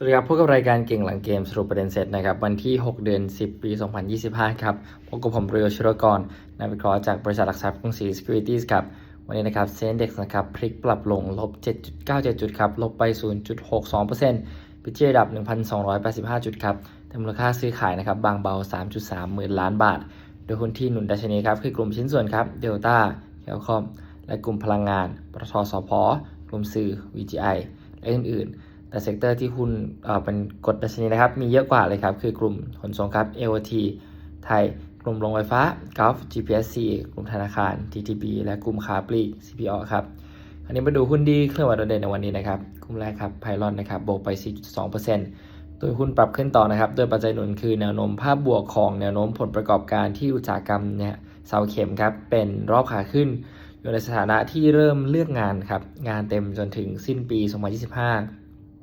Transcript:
สวัสดีครับพบกับรายการเก่งหลังเกมสรุปประเด็นเสร็จนะครับวันที่ 6 เดือน 10 ปี 2025 ครับพบกับผมเรียวชิรกรนักวิเคราะห์จากบริษัทหลักทรัพย์กรุงศรี Securities ครับ วันนี้นะครับเซ็นเด็กนะครับพลิกปรับลงลบ 7.97 จุดครับลบไป 0.62%ปิดที่ระดับ 1,285 จุดครับแต่มูลค่าซื้อขายนะครับบางเบา 3.3 หมื่นล้านบาท โดยหุ้นที่หนุนดัชนีครับคือกลุ่มชิ้นส่วนครับเดลต้าเฮลคอมและกลุ่มพลังงานปตทสพกลุ่มสื่อ VGI และอื่นๆ แต่เซกเตอร์ที่หุ้นเป็นกดดัชนีนะครับ มีเยอะกว่าเลยครับ คือกลุ่มขนส่งครับ AOT ไทย กลุ่มโรงไฟฟ้า Gulf GPSC กลุ่มธนาคาร TTB และกลุ่มค้าปลีก CPO ครับอันนี้มาดูหุ้นที่เคลื่อนไหวโดดเด่นในวันนี้นะครับ กลุ่มแรกครับไพลอนนะครับบวกไป 4.2%โดยหุ้นปรับขึ้นต่อนะครับ โดยปัจจัยหนุนคือแนวโน้มภาพบวกของแนวโน้มผลประกอบการที่อุตสาหกรรมเนี่ยเสาเข็มครับเป็นรอบขาขึ้น อยู่ในสถานะที่เริ่มเลือกงานครับงานเต็มจนถึงสิ้นปี 2025